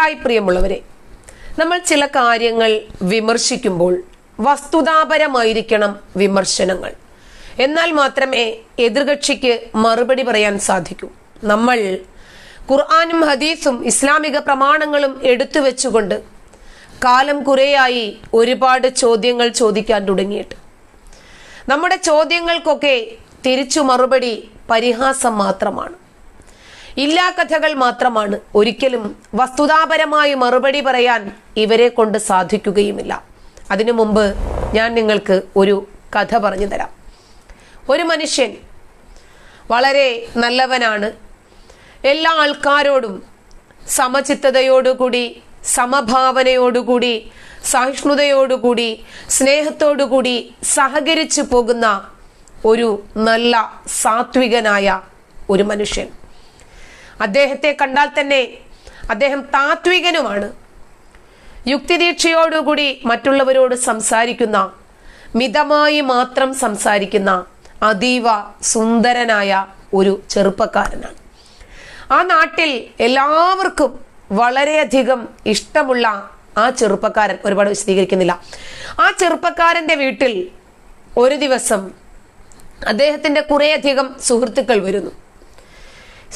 Hi പ്രിയമുള്ളവരെ നമ്മൾ ചില കാര്യങ്ങൾ വിമർശിക്കുമ്പോൾ വസ്തുതാപരമായിരിക്കണം വിമർശനങ്ങൾ. എന്നാൽ മാത്രമേ എതിർകക്ഷിക്ക് മറുപടി പറയാൻ സാധിക്കൂ. നമ്മൾ ഖുർആാനും ഹദീസും ഇസ്ലാമിക പ്രമാണങ്ങളും എടുത്തു വെച്ചുകൊണ്ട് കാലം കുറേയായി ഒരുപാട് ചോദ്യങ്ങൾ ചോദിക്കാൻ തുടങ്ങിയിട്ട്. നമ്മുടെ ചോദ്യങ്ങൾക്കൊക്കെ തിരിച്ചു മറുപടി പരിഹാസം മാത്രമാണ്. ഇല്ലാ കഥകൾ മാത്രമാണ്. ഒരിക്കലും വസ്തുതാപരമായി മറുപടി പറയാൻ ഇവരെ കൊണ്ട് സാധിക്കുകയുമില്ല. അതിനു മുമ്പ് ഞാൻ നിങ്ങൾക്ക് ഒരു കഥ പറഞ്ഞു തരാം. ഒരു മനുഷ്യൻ വളരെ നല്ലവനാണ്. എല്ലാ ആൾക്കാരോടും സമചിത്തതയോടുകൂടി സമഭാവനയോടുകൂടി സഹിഷ്ണുതയോടുകൂടി സ്നേഹത്തോടുകൂടി സഹകരിച്ചു പോകുന്ന ഒരു നല്ല സാത്വികനായ ഒരു മനുഷ്യൻ. അദ്ദേഹത്തെ കണ്ടാൽ തന്നെ അദ്ദേഹം താത്വികനുമാണ്. യുക്തിദീക്ഷയോടുകൂടി മറ്റുള്ളവരോട് സംസാരിക്കുന്ന മിതമായി മാത്രം സംസാരിക്കുന്ന അതീവ സുന്ദരനായ ഒരു ചെറുപ്പക്കാരനാണ്. ആ നാട്ടിൽ എല്ലാവർക്കും വളരെയധികം ഇഷ്ടമുള്ള ആ ചെറുപ്പക്കാരൻ ഒരുപാട് വിശദീകരിക്കുന്നില്ല. ആ ചെറുപ്പക്കാരന്റെ വീട്ടിൽ ഒരു ദിവസം അദ്ദേഹത്തിന്റെ കുറേയധികം സുഹൃത്തുക്കൾ വരുന്നു.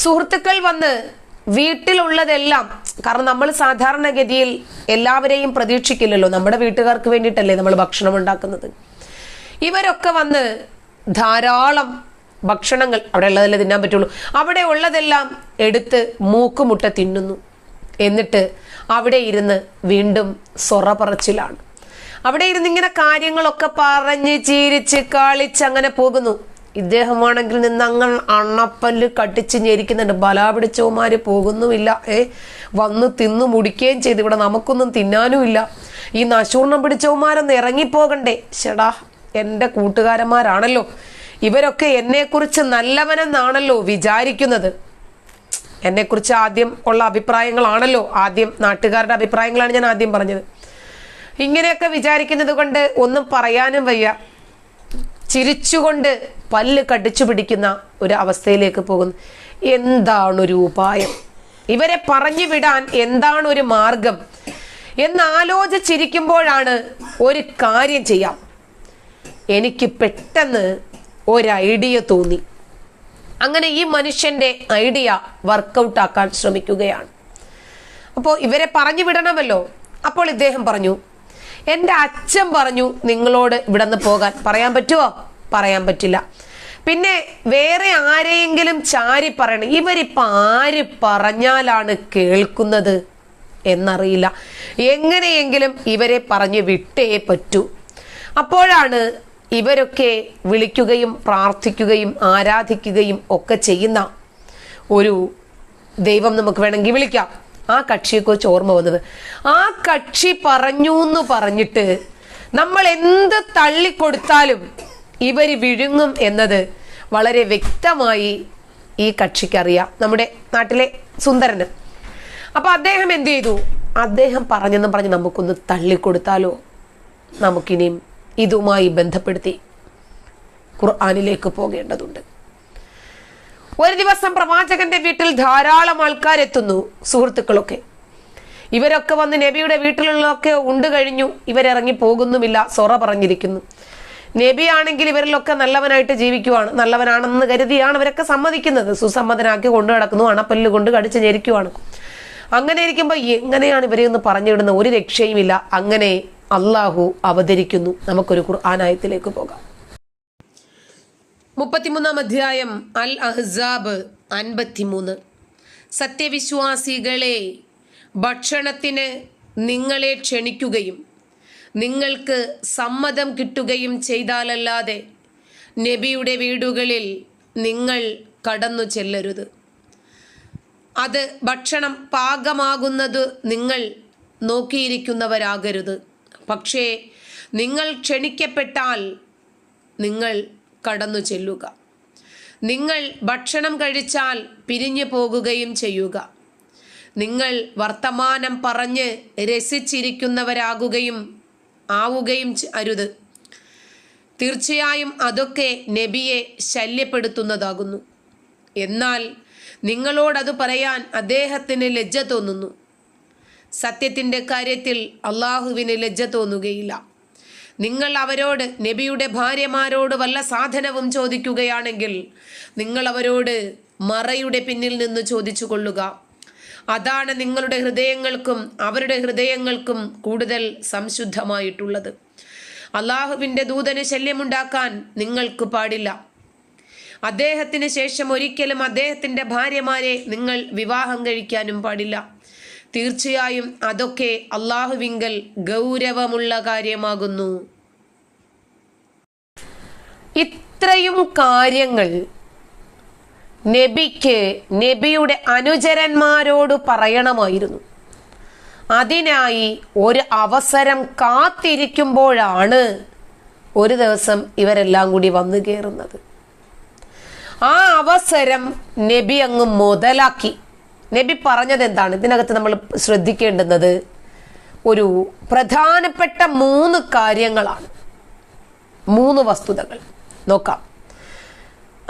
സുഹൃത്തുക്കൾ വന്ന് വീട്ടിലുള്ളതെല്ലാം കാരണം നമ്മൾ സാധാരണഗതിയിൽ എല്ലാവരെയും പ്രതീക്ഷിക്കില്ലല്ലോ. നമ്മുടെ വീട്ടുകാർക്ക് വേണ്ടിയിട്ടല്ലേ നമ്മൾ ഭക്ഷണം ഉണ്ടാക്കുന്നത്. ഇവരൊക്കെ വന്ന് ധാരാളം ഭക്ഷണങ്ങൾ അവിടെ ഉള്ളതല്ലേ തിന്നാൻ പറ്റുള്ളൂ. അവിടെ ഉള്ളതെല്ലാം എടുത്ത് മൂക്കുമുട്ട തിന്നുന്നു. എന്നിട്ട് അവിടെ ഇരുന്ന് വീണ്ടും സൊറ പറച്ചിലാണ് അവിടെ ഇരുന്ന് ഇങ്ങനെ കാര്യങ്ങളൊക്കെ പറഞ്ഞ് ചിരിച്ച് കളിച്ച് അങ്ങനെ പോകുന്നു. ഇദ്ദേഹമാണെങ്കിൽ നിന്ന് അങ്ങ് അണ്ണപ്പല്ല് കട്ടിച്ച് ഞെരിക്കുന്നുണ്ട്. ബലാപിടിച്ചവന്മാർ പോകുന്നുമില്ല. ഏ വന്ന് തിന്നു മുടിക്കുകയും ചെയ്തു. ഇവിടെ നമുക്കൊന്നും തിന്നാനുമില്ല. ഈ നശൂർണം പിടിച്ചവന്മാരൊന്ന് ഇറങ്ങിപ്പോകണ്ടേ? ചേടാ എന്റെ കൂട്ടുകാരന്മാരാണല്ലോ. ഇവരൊക്കെ എന്നെക്കുറിച്ച് നല്ലവനെന്നാണല്ലോ വിചാരിക്കുന്നത്. എന്നെക്കുറിച്ച് ആദ്യം ഉള്ള അഭിപ്രായങ്ങളാണല്ലോ. ആദ്യം നാട്ടുകാരുടെ അഭിപ്രായങ്ങളാണ് ഞാൻ ആദ്യം പറഞ്ഞത്. ഇങ്ങനെയൊക്കെ വിചാരിക്കുന്നത് കൊണ്ട് ഒന്നും പറയാനും വയ്യ. ചിരിച്ചുകൊണ്ട് പല്ല് കടിച്ചു പിടിക്കുന്ന ഒരു അവസ്ഥയിലേക്ക് പോകുന്നു. എന്താണ് ഒരു ഉപായം? ഇവരെ പറഞ്ഞു വിടാൻ എന്താണ് ഒരു മാർഗം? എന്നാലോചിച്ചിരിക്കുമ്പോഴാണ് ഒരു കാര്യം ചെയ്യാം. എനിക്ക് പെട്ടെന്ന് ഒരു ഐഡിയ തോന്നി. അങ്ങനെ ഈ മനുഷ്യന്റെ ഐഡിയ വർക്കൗട്ട് ആക്കാൻ ശ്രമിക്കുകയാണ്. അപ്പോൾ ഇവരെ പറഞ്ഞു വിടണമല്ലോ. അപ്പോൾ ഇദ്ദേഹം പറഞ്ഞു എന്റെ അച്ഛൻ പറഞ്ഞു നിങ്ങളോട് ഇവിടെ നിന്ന് പോകാൻ. പറയാൻ പറ്റുമോ പറയാൻ പറ്റില്ല. പിന്നെ വേറെ ആരെയെങ്കിലും ചാരി പറയണം. ഇവരിപ്പോൾ ആര് പറഞ്ഞാലാണ് കേൾക്കുന്നത് എന്നറിയില്ല. എങ്ങനെയെങ്കിലും ഇവരെ പറഞ്ഞു വിട്ടേ പറ്റൂ. അപ്പോഴാണ് ഇവരൊക്കെ വിളിക്കുകയും പ്രാർത്ഥിക്കുകയും ആരാധിക്കുകയും ഒക്കെ ചെയ്യുന്ന ഒരു ദൈവം നമുക്ക് വേണമെങ്കിൽ വിളിക്കാം. ആ കക്ഷിയെക്കുറിച്ച് ഓർമ്മ വന്നത്. ആ കക്ഷി പറഞ്ഞു എന്ന് പറഞ്ഞിട്ട് നമ്മൾ എന്ത് തള്ളിക്കൊടുത്താലും ഇവർ വിഴുങ്ങും എന്നത് വളരെ വ്യക്തമായി ഈ കക്ഷിക്കറിയാം. നമ്മുടെ നാട്ടിലെ സുന്ദരന്. അപ്പൊ അദ്ദേഹം എന്ത് ചെയ്തു? അദ്ദേഹം പറഞ്ഞെന്നും പറഞ്ഞ് നമുക്കൊന്ന് തള്ളിക്കൊടുത്താലോ? നമുക്കിനിയും ഇതുമായി ബന്ധപ്പെടുത്തി ഖുർആാനിലേക്ക് പോകേണ്ടതുണ്ട്. ഒരു ദിവസം പ്രവാചകന്റെ വീട്ടിൽ ധാരാളം ആൾക്കാർ എത്തുന്നു സുഹൃത്തുക്കളൊക്കെ. ഇവരൊക്കെ വന്ന് നബിയുടെ വീട്ടിലുള്ളതൊക്കെ ഉണ്ട് കഴിഞ്ഞു ഇവരിറങ്ങി പോകുന്നുമില്ല സൊറ പറഞ്ഞിരിക്കുന്നു. നബി ആണെങ്കിൽ ഇവരിലൊക്കെ നല്ലവനായിട്ട് ജീവിക്കുവാണ് നല്ലവനാണെന്ന് കരുതിയാണ് ഇവരൊക്കെ സമ്മതിക്കുന്നത്. സുസമ്മതനാക്കി കൊണ്ടു നടക്കുന്നു അണപ്പല്ല് കൊണ്ട് കടിച്ചു ഞെരിക്കുവാണ്. അങ്ങനെ ഇരിക്കുമ്പോൾ എങ്ങനെയാണ് ഇവരെ ഒന്ന് പറഞ്ഞിടുന്ന ഒരു രക്ഷയുമില്ല. അങ്ങനെ അള്ളാഹു അവതരിക്കുന്നു. നമുക്കൊരു ഖുർആാനായത്തിലേക്ക് പോകാം. മുപ്പത്തിമൂന്നാം അധ്യായം അൽ അഹ്സാബ് അൻപത്തിമൂന്ന്. സത്യവിശ്വാസികളെ ഭക്ഷണത്തിന് നിങ്ങളെ ക്ഷണിക്കുകയും നിങ്ങൾക്ക് സമ്മതം കിട്ടുകയും ചെയ്താലല്ലാതെ നബിയുടെ വീടുകളിൽ നിങ്ങൾ കടന്നു ചെല്ലരുത്. അത് ഭക്ഷണം പാകമാകുന്നത് നിങ്ങൾ നോക്കിയിരിക്കുന്നവരാകരുത്. പക്ഷേ നിങ്ങൾ ക്ഷണിക്കപ്പെട്ടാൽ നിങ്ങൾ കടന്നു ചെല്ലുക. നിങ്ങൾ ഭക്ഷണം കഴിച്ചാൽ പിരിഞ്ഞു പോകുകയും ചെയ്യുക. നിങ്ങൾ വർത്തമാനം പറഞ്ഞ് രസിച്ചിരിക്കുന്നവരാകുകയും ആവുകയും അരുത്. തീർച്ചയായും അതൊക്കെ നബിയെ ശല്യപ്പെടുത്തുന്നതാകുന്നു. എന്നാൽ നിങ്ങളോടത് പറയാൻ അദ്ദേഹത്തിന് ലജ്ജ തോന്നുന്നു. സത്യത്തിന്റെ കാര്യത്തിൽ അള്ളാഹുവിന് ലജ്ജ തോന്നുകയില്ല. നിങ്ങൾ അവരോട് നബിയുടെ ഭാര്യമാരോട് വല്ല സാധനവും ചോദിക്കുകയാണെങ്കിൽ നിങ്ങൾ അവരോട് മറയുടെ പിന്നിൽ നിന്ന് ചോദിച്ചു കൊള്ളുക അതാണ് നിങ്ങളുടെ ഹൃദയങ്ങൾക്കും അവരുടെ ഹൃദയങ്ങൾക്കും കൂടുതൽ സംശുദ്ധമായിട്ടുള്ളത്. അള്ളാഹുവിന്റെ ദൂതന് ശല്യമുണ്ടാക്കാൻ നിങ്ങൾക്ക് പാടില്ല. അദ്ദേഹത്തിന് ശേഷം ഒരിക്കലും അദ്ദേഹത്തിന്റെ ഭാര്യമാരെ നിങ്ങൾ വിവാഹം കഴിക്കാനും പാടില്ല. തീർച്ചയായും അതൊക്കെ അള്ളാഹുവിങ്കൽ ഗൗരവമുള്ള കാര്യമാകുന്നു. ഇത്രയും കാര്യങ്ങൾ നബിക്ക് നബിയുടെ അനുചരന്മാരോട് പറയണമായിരുന്നു. അതിനായി ഒരു അവസരം കാത്തിരിക്കുമ്പോഴാണ് ഒരു ദിവസം ഇവരെല്ലാം കൂടി വന്നു കയറുന്നത്. ആ അവസരം നബി അങ്ങ് മുതലാക്കി. നബി പറഞ്ഞത് എന്താണ്? ഇതിനകത്ത് നമ്മൾ ശ്രദ്ധിക്കേണ്ടുന്നത് ഒരു പ്രധാനപ്പെട്ട മൂന്ന് കാര്യങ്ങളാണ്. മൂന്ന് വസ്തുതകൾ. നോക്കാം.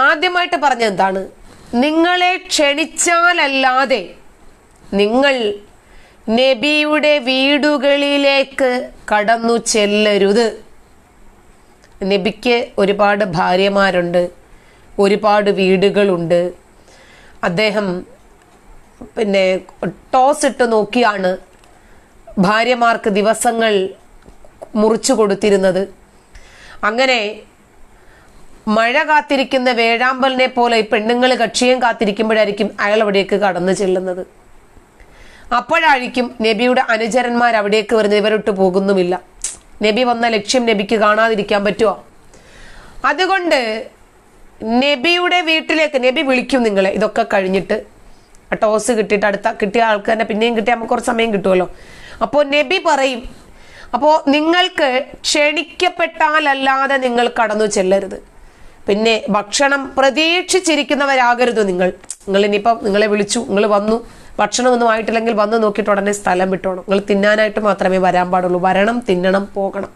ആദ്യമായിട്ട് പറഞ്ഞത് എന്താണ്? നിങ്ങളെ ക്ഷണിച്ചാലല്ലാതെ നിങ്ങൾ നബിയുടെ വീടുകളിലേക്ക് കടന്നു ചെല്ലരുത്. നബിക്ക് ഒരുപാട് ഭാര്യമാരുണ്ട് ഒരുപാട് വീടുകളുണ്ട്. അദ്ദേഹം പിന്നെ ടോസ് ഇട്ട് നോക്കിയാണ് ഭാര്യമാർക്ക് ദിവസങ്ങൾ മുറിച്ചു കൊടുത്തിരുന്നത്. അങ്ങനെ മഴ കാത്തിരിക്കുന്ന വേഴാമ്പലിനെ പോലെ പെണ്ണുങ്ങൾ കക്ഷിയും കാത്തിരിക്കുമ്പോഴായിരിക്കും അയാൾ അവിടേക്ക് കടന്നു ചെല്ലുന്നത്. അപ്പോഴായിരിക്കും നബിയുടെ അനുചരന്മാർ അവിടേക്ക് വരുന്നത്. ഇവരിട്ട് പോകുന്നുമില്ല. നബി വന്ന ലക്ഷ്യം നബിക്ക് കാണാതിരിക്കാൻ പറ്റുമോ അതുകൊണ്ട് നബിയുടെ വീട്ടിലേക്ക് നബി വിളിക്കും നിങ്ങളെ. ഇതൊക്കെ കഴിഞ്ഞിട്ട് ടോസ് കിട്ടിയിട്ട് അടുത്ത കിട്ടിയ ആൾക്ക് തന്നെ പിന്നെയും കിട്ടിയാൽ നമുക്ക് കുറച്ച് സമയം കിട്ടുമല്ലോ. അപ്പോൾ നബി പറയും അപ്പോൾ നിങ്ങൾക്ക് ക്ഷണിക്കപ്പെട്ടാലല്ലാതെ നിങ്ങൾ കടന്നു ചെല്ലരുത്. പിന്നെ ഭക്ഷണം പ്രതീക്ഷിച്ചിരിക്കുന്നവരാകരുത് നിങ്ങൾ. നിങ്ങൾ ഇനിയിപ്പം നിങ്ങളെ വിളിച്ചു നിങ്ങൾ വന്നു. ഭക്ഷണമൊന്നും ആയിട്ടില്ലെങ്കിൽ വന്ന് നോക്കിയിട്ട് ഉടനെ സ്ഥലം വിട്ടോണം. നിങ്ങൾ തിന്നാനായിട്ട് മാത്രമേ വരാൻ പാടുള്ളൂ. വരണം തിന്നണം പോകണം.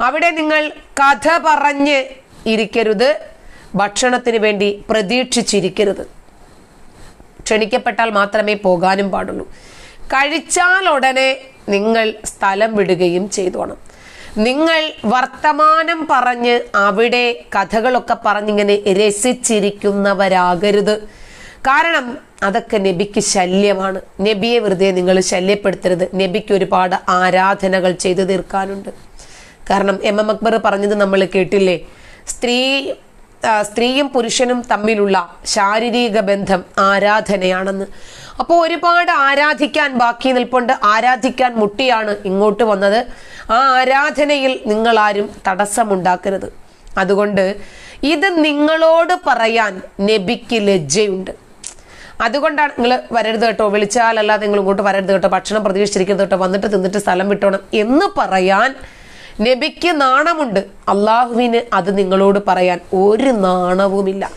അവിടെ നിങ്ങൾ കഥ പറഞ്ഞ് ഇരിക്കരുത്. ഭക്ഷണത്തിന് വേണ്ടി പ്രതീക്ഷിച്ചിരിക്കരുത്. ക്ഷണിക്കപ്പെട്ടാൽ മാത്രമേ പോകാനും പാടുള്ളൂ. കഴിച്ചാൽ ഉടനെ നിങ്ങൾ സ്ഥലം വിടുകയും ചെയ്തോണം. നിങ്ങൾ വർത്തമാനം പറഞ്ഞ് അവിടെ കഥകളൊക്കെ പറഞ്ഞിങ്ങനെ രസിച്ചിരിക്കുന്നവരാകരുത്. കാരണം അതൊക്കെ നബിക്ക് ശല്യമാണ്. നബിയെ വെറുതെ നിങ്ങൾ ശല്യപ്പെടുത്തരുത്. നബിക്ക് ഒരുപാട് ആരാധനകൾ ചെയ്തു തീർക്കാനുണ്ട്. കാരണം എം എം അക്ബർ പറഞ്ഞത് നമ്മൾ കേട്ടില്ലേ? സ്ത്രീ സ്ത്രീയും പുരുഷനും തമ്മിലുള്ള ശാരീരിക ബന്ധം ആരാധനയാണെന്ന്. അപ്പോൾ ഒരുപാട് ആരാധിക്കാൻ ബാക്കി നിൽപ്പുണ്ട്. ആരാധിക്കാൻ മുട്ടിയാണ് ഇങ്ങോട്ട് വന്നത്. ആ ആരാധനയിൽ നിങ്ങളാരും തടസ്സമുണ്ടാക്കരുത്. അതുകൊണ്ട് ഇത് നിങ്ങളോട് പറയാൻ നബിക്ക് ലജ്ജയുണ്ട്. അതുകൊണ്ടാണ് നിങ്ങൾ വരരുത് കേട്ടോ. വിളിച്ചാലല്ലാതെ നിങ്ങൾ ഇങ്ങോട്ട് വരരുത് കേട്ടോ. ഭക്ഷണം പ്രതീക്ഷിച്ചിരിക്കരുത് കേട്ടോ. വന്നിട്ട് തിന്നിട്ട് സ്ഥലം വിട്ടോണം എന്ന് പറയാൻ നബിക്ക് നാണമുണ്ട്. അള്ളാഹുവിന് അത് നിങ്ങളോട് പറയാൻ ഒരു നാണവുമില്ല.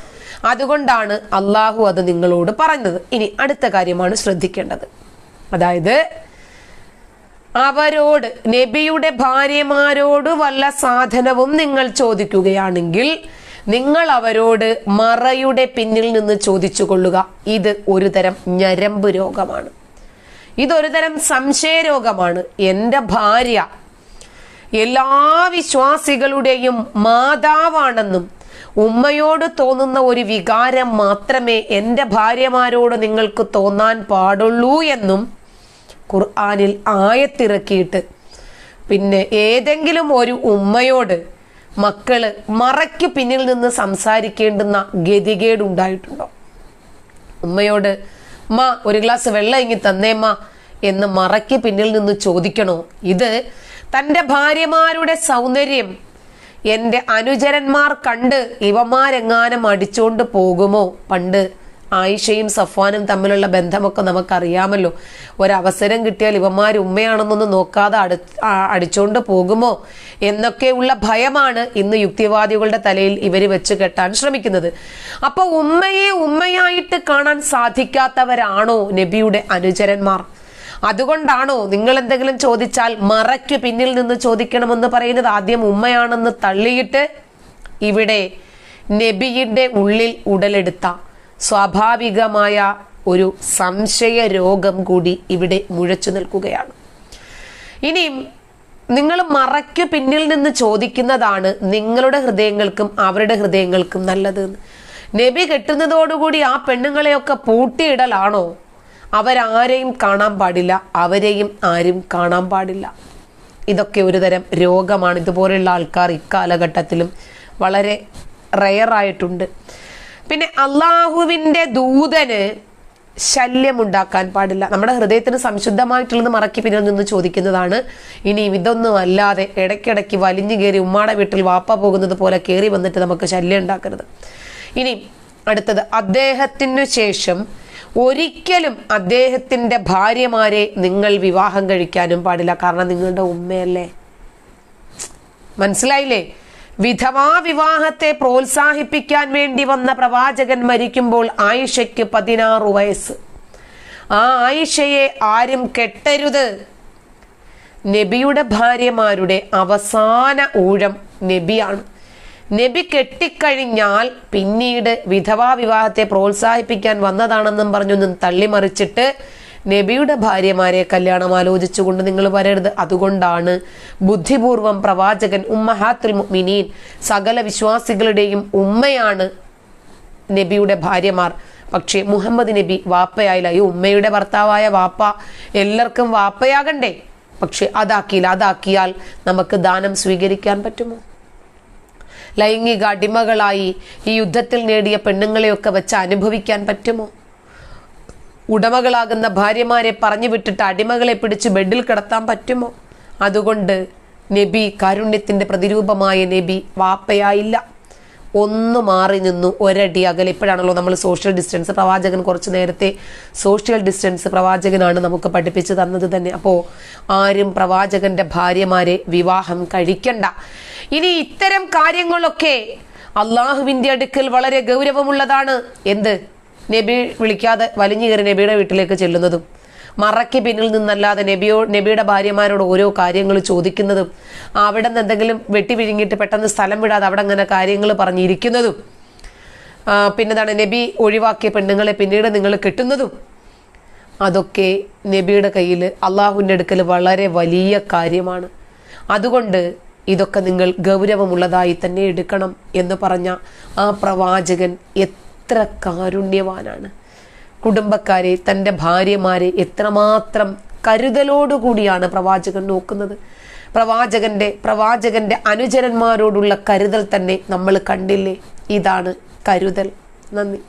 അതുകൊണ്ടാണ് അള്ളാഹു അത് നിങ്ങളോട് പറഞ്ഞത്. ഇനി അടുത്ത കാര്യമാണ് ശ്രദ്ധിക്കേണ്ടത്. അതായത് അവരോട് നബിയുടെ ഭാര്യമാരോട് വല്ല സാധനവും നിങ്ങൾ ചോദിക്കുകയാണെങ്കിൽ നിങ്ങൾ അവരോട് മറയുടെ പിന്നിൽ നിന്ന് ചോദിച്ചു കൊള്ളുക ഇത് ഒരു തരം ഞരമ്പ് രോഗമാണ്. ഇതൊരു തരം സംശയരോഗമാണ്. എന്റെ ഭാര്യ എല്ലാ വിശ്വാസികളുടെയും മാതാവാണെന്നും ഉമ്മയോട് തോന്നുന്ന ഒരു വികാരം മാത്രമേ എന്റെ ഭാര്യമാരോട് നിങ്ങൾക്ക് തോന്നാൻ പാടുള്ളൂ എന്നും ഖുർആാനിൽ ആയത്തിറക്കിയിട്ട്. പിന്നെ ഏതെങ്കിലും ഒരു ഉമ്മയോട് മക്കൾ മറയ്ക്ക് പിന്നിൽ നിന്ന് സംസാരിക്കേണ്ടുന്ന ഗതികേടുണ്ടായിട്ടുണ്ടോ? ഉമ്മയോട് മാ ഒരു ഗ്ലാസ് വെള്ളം ഇങ്ങി തന്നേമ്മ എന്ന് മറയ്ക്ക് പിന്നിൽ നിന്ന് ചോദിക്കണോ? ഇത് തന്റെ ഭാര്യമാരുടെ സൗന്ദര്യം. എന്റെ അനുചരന്മാർ കണ്ട് ഇവമാരെങ്ങാനും അടിച്ചോണ്ട് പോകുമോ? പണ്ട് ആയിഷയും സഫ്വാനും തമ്മിലുള്ള ബന്ധമൊക്കെ നമുക്കറിയാമല്ലോ. ഒരവസരം കിട്ടിയാൽ ഇവന്മാർ ഉമ്മയാണെന്നൊന്നും നോക്കാതെ അടു അടിച്ചുകൊണ്ട് പോകുമോ? എന്നൊക്കെയുള്ള ഭയമാണ് ഇന്ന് യുക്തിവാദികളുടെ തലയിൽ ഇവർ വെച്ച് കെട്ടാൻ ശ്രമിക്കുന്നത്. അപ്പോൾ ഉമ്മയെ ഉമ്മയായിട്ട് കാണാൻ സാധിക്കാത്തവരാണോ നബിയുടെ അനുചരന്മാർ? അതുകൊണ്ടാണോ നിങ്ങൾ എന്തെങ്കിലും ചോദിച്ചാൽ മറയ്ക്ക് പിന്നിൽ നിന്ന് ചോദിക്കണമെന്ന് പറയുന്നത് ആദ്യം ഉമ്മയാണെന്ന് തള്ളിയിട്ട് ഇവിടെ നബിയുടെ ഉള്ളിൽ ഉടലെടുത്ത സ്വാഭാവികമായ ഒരു സംശയ രോഗം കൂടി ഇവിടെ മുഴച്ചു നിൽക്കുകയാണ് ഇനിയും നിങ്ങൾ മറയ്ക്ക് പിന്നിൽ നിന്ന് ചോദിക്കുന്നതാണ് നിങ്ങളുടെ ഹൃദയങ്ങൾക്കും അവരുടെ ഹൃദയങ്ങൾക്കും നല്ലത്. നബി കെട്ടുന്നതോടുകൂടി ആ പെണ്ണുങ്ങളെയൊക്കെ പൂട്ടിയിടലാണോ അവരാരെയും കാണാൻ പാടില്ല അവരെയും ആരും കാണാൻ പാടില്ല. ഇതൊക്കെ ഒരു തരം രോഗമാണ്. ഇതുപോലെയുള്ള ആൾക്കാർ ഇക്കാലഘട്ടത്തിലും വളരെ റയറായിട്ടുണ്ട് പിന്നെ അള്ളാഹുവിന്റെ ദൂതന് ശല്യമുണ്ടാക്കാൻ പാടില്ല. നമ്മുടെ ഹൃദയത്തിന് സംശുദ്ധമായിട്ടുള്ളത് മറക്കി പിന്നിൽ നിന്ന് ചോദിക്കുന്നതാണ് ഇനി ഇതൊന്നും അല്ലാതെ ഇടയ്ക്കിടയ്ക്ക് വലിഞ്ഞു കയറി ഉമ്മാടെ വീട്ടിൽ വാപ്പ പോകുന്നത് പോലെ കയറി വന്നിട്ട് നമുക്ക് ശല്യം ഉണ്ടാക്കരുത്. ഇനി അടുത്തത് അദ്ദേഹത്തിനു ശേഷം ഒരിക്കലും അദ്ദേഹത്തിന്റെ ഭാര്യമാരെ നിങ്ങൾ വിവാഹം കഴിക്കാനും പാടില്ല. കാരണം നിങ്ങളുടെ ഉമ്മയല്ലേ? മനസ്സിലായില്ലേ? വിധവാ വിവാഹത്തെ പ്രോത്സാഹിപ്പിക്കാൻ വേണ്ടി വന്ന പ്രവാചകൻ മരിക്കുമ്പോൾ ആയിഷയ്ക്ക് പതിനാറ് വയസ്സ്. ആ ആയിഷയെ ആരും കെട്ടരുത്. നബിയുടെ ഭാര്യമാരുടെ അവസാന ഊഴം നബിയാണ്. നബി കെട്ടിക്കഴിഞ്ഞാൽ പിന്നീട് വിധവാ വിവാഹത്തെ പ്രോത്സാഹിപ്പിക്കാൻ വന്നതാണെന്നും പറഞ്ഞൊന്നും തള്ളിമറിച്ചിട്ട് നബിയുടെ ഭാര്യമാരെ കല്യാണം ആലോചിച്ചുകൊണ്ട് നിങ്ങൾ വരരുത്. അതുകൊണ്ടാണ് ബുദ്ധിപൂർവം പ്രവാചകൻ ഉമ്മഹാത്തുൽ മിനീൻ സകല വിശ്വാസികളുടെയും ഉമ്മയാണ് നബിയുടെ ഭാര്യമാർ. പക്ഷേ മുഹമ്മദ് നബി വാപ്പയായില്ല. ഈ ഉമ്മയുടെ ഭർത്താവായ വാപ്പ എല്ലാവർക്കും വാപ്പയാകണ്ടേ? പക്ഷെ അതാക്കിയില്ല. അതാക്കിയാൽ നമുക്ക് ദാനം സ്വീകരിക്കാൻ പറ്റുമോ? ലൈംഗിക അടിമകളായി ഈ യുദ്ധത്തിൽ നേടിയ പെണ്ണുങ്ങളെയൊക്കെ വെച്ച് അനുഭവിക്കാൻ പറ്റുമോ? ഉടമകളാകുന്ന ഭാര്യമാരെ പറഞ്ഞു വിട്ടിട്ട് അടിമകളെ പിടിച്ച് ബെഡിൽ കിടത്താൻ പറ്റുമോ? അതുകൊണ്ട് നബി കാരുണ്യത്തിന്റെ പ്രതിരൂപമായ നബി വാപ്പയായില്ല. ഒന്ന് മാറി നിന്നു ഒരടി അകലെ. ഇപ്പോഴാണല്ലോ നമ്മൾ സോഷ്യൽ ഡിസ്റ്റൻസ് പ്രവാചകൻ കുറച്ച് നേരത്തെ സോഷ്യൽ ഡിസ്റ്റൻസ് പ്രവാചകനാണ് നമുക്ക് പഠിപ്പിച്ചു തന്നത് തന്നെ. അപ്പോൾ ആരും പ്രവാചകന്റെ ഭാര്യമാരെ വിവാഹം കഴിക്കണ്ട. ഇനി ഇത്തരം കാര്യങ്ങളൊക്കെ അള്ളാഹുവിന്റെ അടുക്കൽ വളരെ ഗൗരവമുള്ളതാണ്. എന്ത്? നബി വിളിക്കാതെ വലിഞ്ഞു കയറി നബിയുടെ വീട്ടിലേക്ക് ചെല്ലുന്നതും. മറയ്ക്ക് പിന്നിൽ നിന്നല്ലാതെ നബിയോ നബിയുടെ ഭാര്യമാരോട് ഓരോ കാര്യങ്ങൾ ചോദിക്കുന്നതും അവിടെ നിന്ന് എന്തെങ്കിലും വെട്ടി വിഴുങ്ങിയിട്ട് പെട്ടെന്ന് സ്ഥലം വിടാതെ അവിടെ അങ്ങനെ കാര്യങ്ങൾ പറഞ്ഞിരിക്കുന്നതും പിന്നെന്താണ് നബി ഒഴിവാക്കിയ പെണ്ണുങ്ങളെ പിന്നീട് നിങ്ങൾ കിട്ടുന്നതും അതൊക്കെ നബിയുടെ കയ്യിൽ അള്ളാഹുവിന്റെ അടുക്കൽ വളരെ വലിയ കാര്യമാണ്. അതുകൊണ്ട് ഇതൊക്കെ നിങ്ങൾ ഗൗരവമുള്ളതായി തന്നെ എടുക്കണം എന്ന് പറഞ്ഞ ആ പ്രവാചകൻ എത്ര കാരുണ്യവാനാണ്. കുടുംബക്കാരെ തന്റെ ഭാര്യമാരെ എത്രമാത്രം കരുതലോടുകൂടിയാണ് പ്രവാചകൻ നോക്കുന്നത്. പ്രവാചകന്റെ പ്രവാചകന്റെ അനുചരന്മാരോടുള്ള കരുതൽ തന്നെ നമ്മൾ കണ്ടില്ലേ? ഇതാണ് കരുതൽ. നന്ദി.